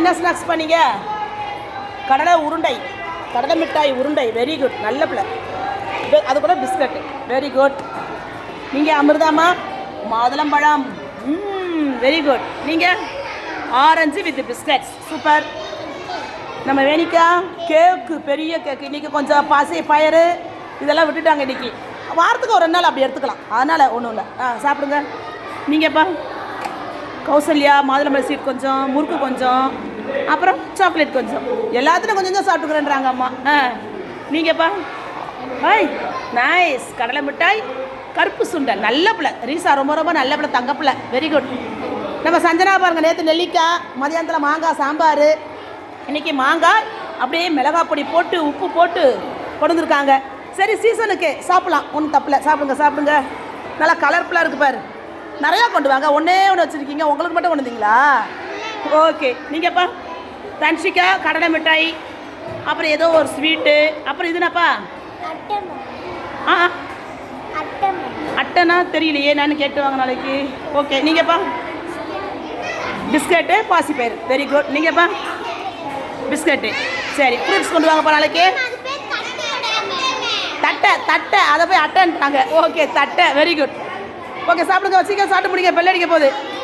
என்ன ஸ்நாக்ஸ் பண்ணீங்க? கடலை உருண்டை கடலை மிட்டாய் உருண்டை வெரி குட் நல்ல பிள்ளை. அது கூட பிஸ்கட் வெரி குட் நீங்கள் அமிர்தாமா? மாதுளம்பழம். வெரி குட் நீங்கள் ஆரஞ்சு வித் பிஸ்கட்ஸ் சூப்பர் நம்ம வேணிக்கா கேக்கு பெரிய கேக்கு இன்றைக்கி கொஞ்சம் பசி பயறு இதெல்லாம் விட்டுட்டாங்க இன்றைக்கி வாரத்துக்கு ஒரு ரெண்டு நாள் அப்படி எடுத்துக்கலாம். அதனால் ஒன்றும் இல்லை. ஆ சாப்பிடுங்க. நீங்கள்ப்பா கௌசல்யா மாதுளம்பழ சீட் கொஞ்சம் முறுக்கு கொஞ்சம் அப்புறம் சாக்லேட் கொஞ்சம். எல்லாத்துலையும் கொஞ்சம் கொஞ்சம் சாப்பிட்டுக்கிறேன்றாங்க அம்மா. ஆ நீங்கப்பா. ஹாய் நைஸ் கடலை மிட்டாய் கருப்பு சுண்டை நல்ல பிள்ளை. ரீசா ரொம்ப ரொம்ப நல்ல பிள்ளை தங்க பிள்ளை. வெரி குட் நம்ம சஞ்சனா பாருங்கள் நேற்று நெல்லிக்காய் மதியானத்தில் மாங்காய் சாம்பார். இன்றைக்கி மாங்காய் அப்படியே மிளகாய் பொடி போட்டு உப்பு போட்டு கொண்டுருக்காங்க சரி சீசனுக்கு சாப்பிட்லாம். ஒன்றும் தப்பில்ல சாப்பிடுங்க சாப்பிடுங்க. நல்லா கலர்ஃபுல்லாக இருக்குது பாரு. நிறையா கொண்டு வாங்க ஒன்றே ஒன்று வச்சுருக்கீங்க. உங்களுக்கு மட்டும் கொண்டு வந்தீங்களா ஓகே நீங்கப்பா தன்ஷிகா கடலை மிட்டாய் அப்புறம் ஏதோ ஒரு ஸ்வீட்டு அப்புறம் இதுனாப்பா? ஆ அட்டைனா தெரியலையே நான் கேட்டு வாங்க நாளைக்கு. ஓகே. நீங்கப்பா பிஸ்கட்டு பாசிப்பயிறு. வெரி குட் நீங்கப்பா பிஸ்கட்டு. சரி. ஃப்ரூட்ஸ் கொண்டு வாங்கப்பா நாளைக்கு. தட்டை தட்டை. அதை போய் அட்டைன்ட்டாங்க ஓகே தட்டை. வெரி குட் ஓகே சாப்பிடுங்க. சீக்கிரம் சாப்பிட்டு முடிங்க. பெல்லடிக்க போகுது.